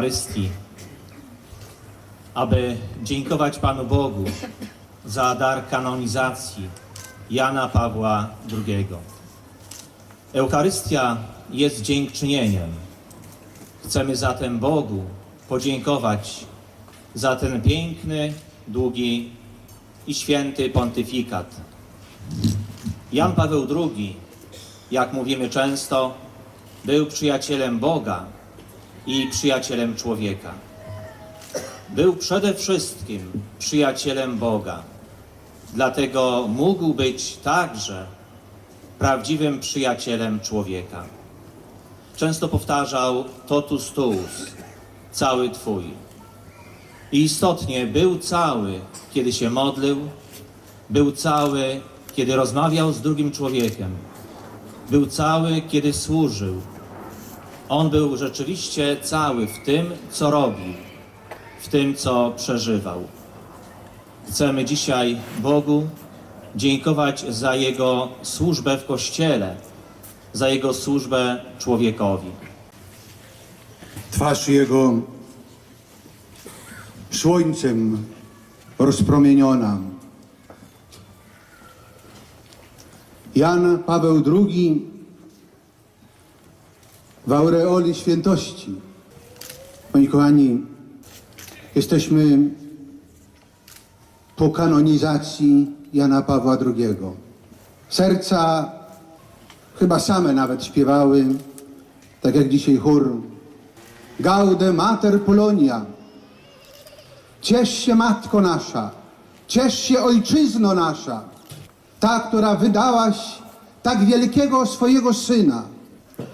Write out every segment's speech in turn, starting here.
Eucharystii, aby dziękować Panu Bogu za dar kanonizacji Jana Pawła II. Eucharystia jest dziękczynieniem. Chcemy zatem Bogu podziękować za ten piękny, długi i święty pontyfikat. Jan Paweł II, jak mówimy często, był przyjacielem Boga i przyjacielem człowieka. Był przede wszystkim przyjacielem Boga. Dlatego mógł być także prawdziwym przyjacielem człowieka. Często powtarzał totus tuus, cały Twój. I istotnie był cały, kiedy się modlił, był cały, kiedy rozmawiał z drugim człowiekiem, był cały, kiedy służył. On był rzeczywiście cały w tym, co robił, w tym, co przeżywał. Chcemy dzisiaj Bogu dziękować za Jego służbę w Kościele, za Jego służbę człowiekowi. Twarz Jego słońcem rozpromieniona. Jan Paweł II w aureoli świętości. Moi kochani, jesteśmy po kanonizacji Jana Pawła II. Serca chyba same nawet śpiewały, tak jak dzisiaj chór. Gaude Mater Polonia. Ciesz się Matko nasza, ciesz się Ojczyzno nasza, ta, która wydałaś tak wielkiego swojego Syna,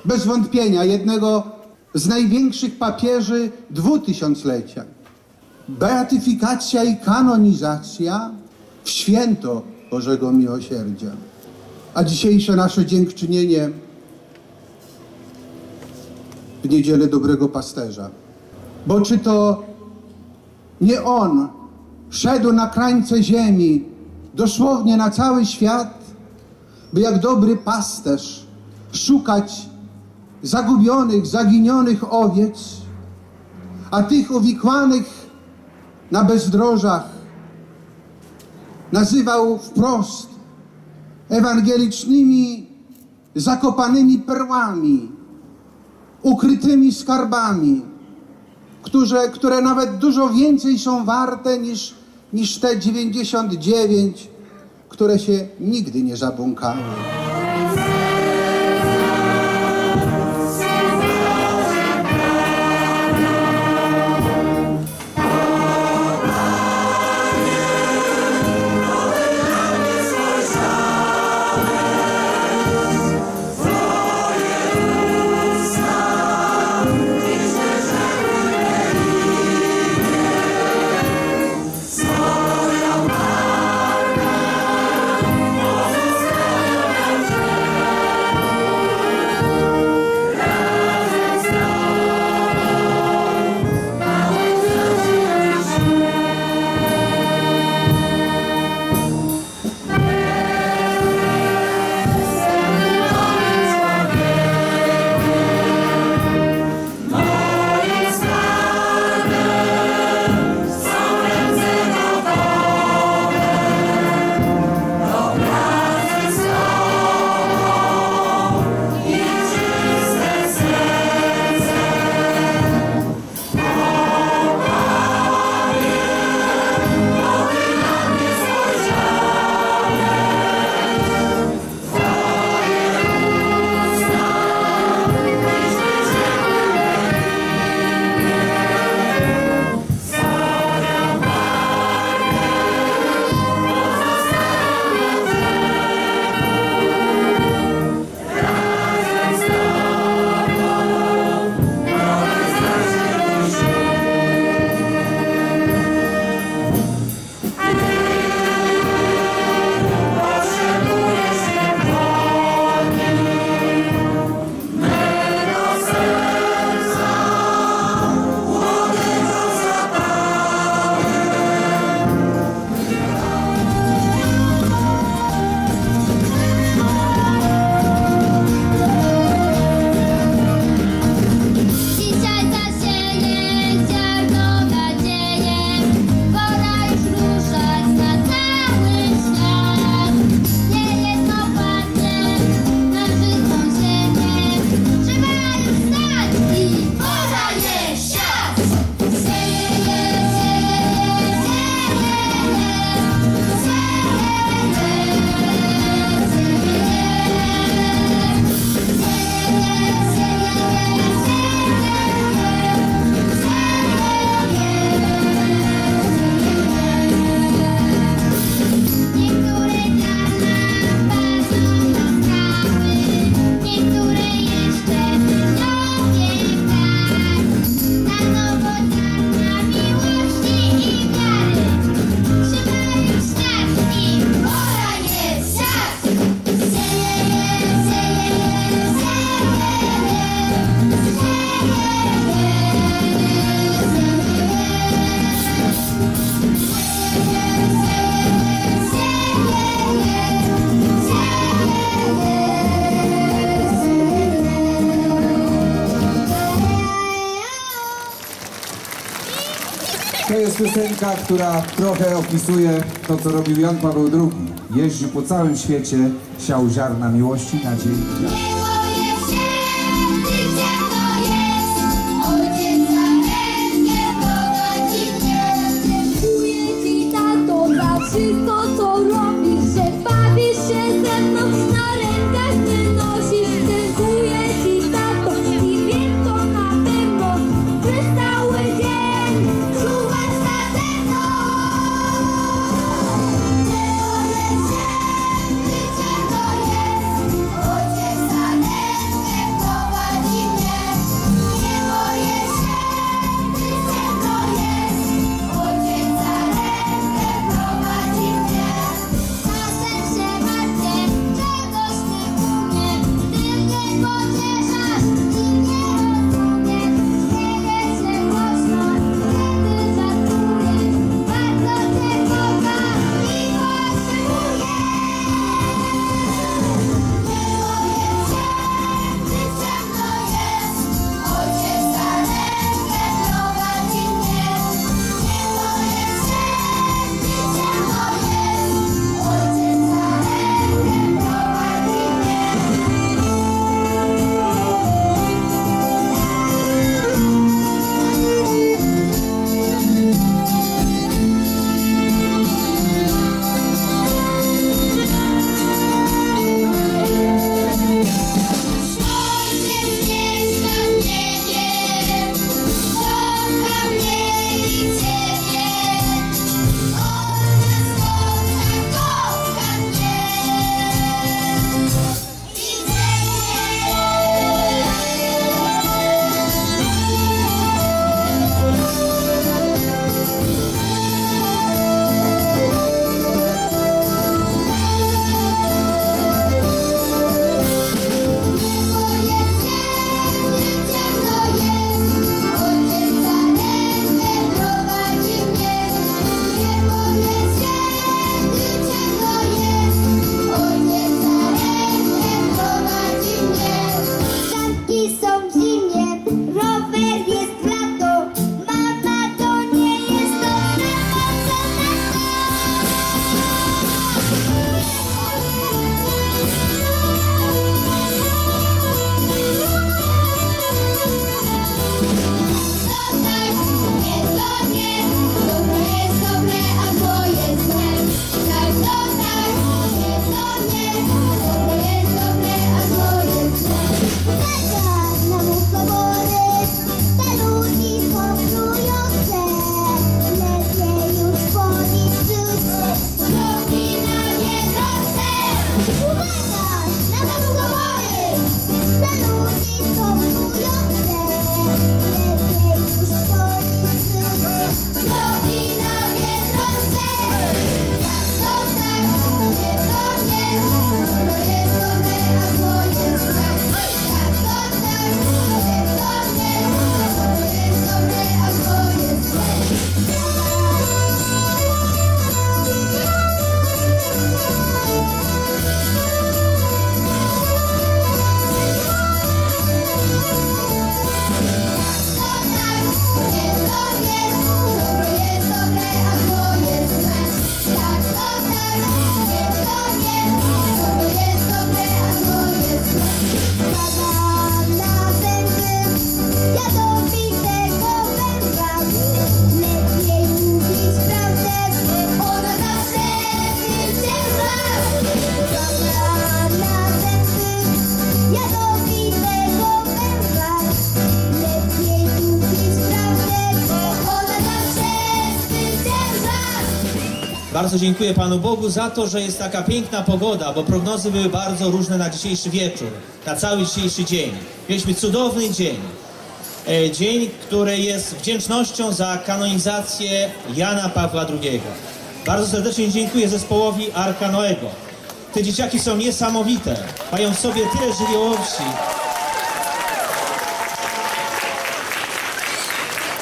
bez wątpienia jednego z największych papieży dwutysiąclecia. Beatyfikacja i kanonizacja w święto Bożego Miłosierdzia. A dzisiejsze nasze dziękczynienie w niedzielę dobrego pasterza. Bo czy to nie on szedł na krańce ziemi, dosłownie na cały świat, by jak dobry pasterz szukać zagubionych, zaginionych owiec, a tych uwikłanych na bezdrożach nazywał wprost ewangelicznymi, zakopanymi perłami, ukrytymi skarbami, które, które nawet dużo więcej są warte niż, niż te 99, które się nigdy nie zabłąkały. Jest piosenka, która trochę opisuje to, co robił Jan Paweł II. Jeździł po całym świecie, siał ziarna miłości, nadziei i wiary. Bardzo dziękuję Panu Bogu za to, że jest taka piękna pogoda, bo prognozy były bardzo różne na dzisiejszy wieczór, na cały dzisiejszy dzień. Mieliśmy cudowny dzień. E, Dzień, który jest wdzięcznością za kanonizację Jana Pawła II. Bardzo serdecznie dziękuję zespołowi Arka Noego. Te dzieciaki są niesamowite. Mają w sobie tyle żywiołowości.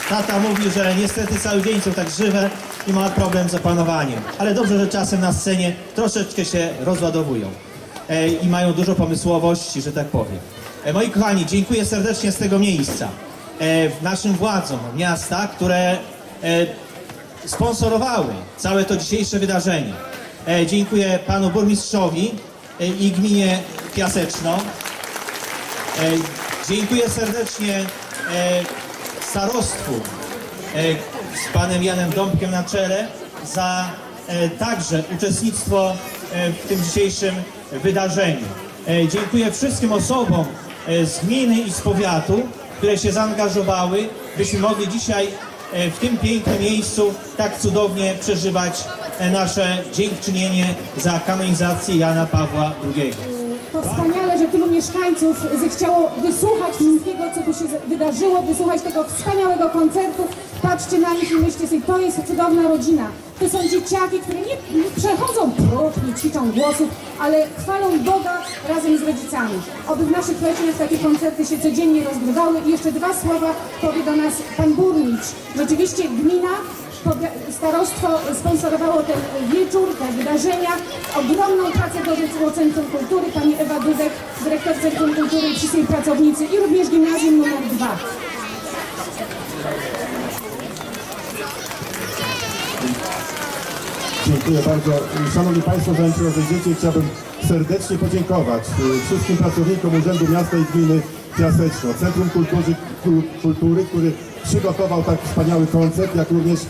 Tata mówił, że niestety cały dzień są tak żywe i ma problem z opanowaniem. Ale dobrze, że czasem na scenie troszeczkę się rozładowują e, i mają dużo pomysłowości, że tak powiem. E, moi kochani, dziękuję serdecznie z tego miejsca e, naszym władzom miasta, które e, sponsorowały całe to dzisiejsze wydarzenie. E, dziękuję panu burmistrzowi e, i gminie Piaseczno. E, dziękuję serdecznie e, starostwu e, z panem Janem Dąbkiem na czele za e, także uczestnictwo e, w tym dzisiejszym wydarzeniu. Dziękuję wszystkim osobom z gminy i z powiatu, które się zaangażowały, byśmy mogli dzisiaj w tym pięknym miejscu tak cudownie przeżywać nasze dziękczynienie za kanonizację Jana Pawła II. Tylu mieszkańców zechciało wysłuchać wszystkiego, co tu się wydarzyło, wysłuchać tego wspaniałego koncertu. Patrzcie na nich i myślcie sobie, to jest cudowna rodzina. To są dzieciaki, które nie, nie przechodzą próg, nie ćwiczą głosów, ale chwalą Boga razem z rodzicami. Oby w naszych rodzinach takie koncerty się codziennie rozgrywały. I jeszcze dwa słowa powie do nas pan burmistrz. Rzeczywiście gmina Starostwo sponsorowało ten wieczór, te wydarzenia. Ogromną pracę dorzuciło Centrum Kultury, pani Ewa Dudek, dyrektor Centrum Kultury i pracownicy i również Gimnazjum numer 2. Dziękuję bardzo. Szanowni Państwo, zanim się rozejdziecie, chciałbym serdecznie podziękować y, wszystkim pracownikom Urzędu Miasta i Gminy Piaseczno, Centrum Kultury, Kul- Kultury, który przygotował tak wspaniały koncert, jak również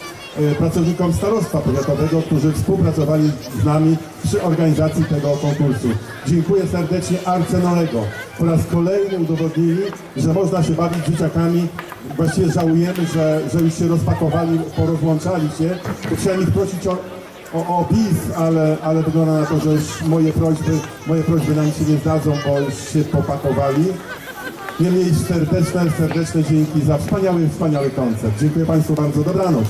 pracownikom Starostwa Powiatowego, którzy współpracowali z nami przy organizacji tego konkursu. Dziękuję serdecznie Arce Nolego. Po raz kolejny udowodnili, że można się bawić dzieciakami. Właściwie żałujemy, że, że już się rozpakowali, porozłączali się. Chciałem ich prosić o o opis, ale, ale wygląda na to, że już moje prośby, moje prośby na nic się nie zdadzą, bo już się popakowali. Niemniej serdeczne, serdeczne dzięki za wspaniały, wspaniały koncert. Dziękuję Państwu bardzo. Dobranoc.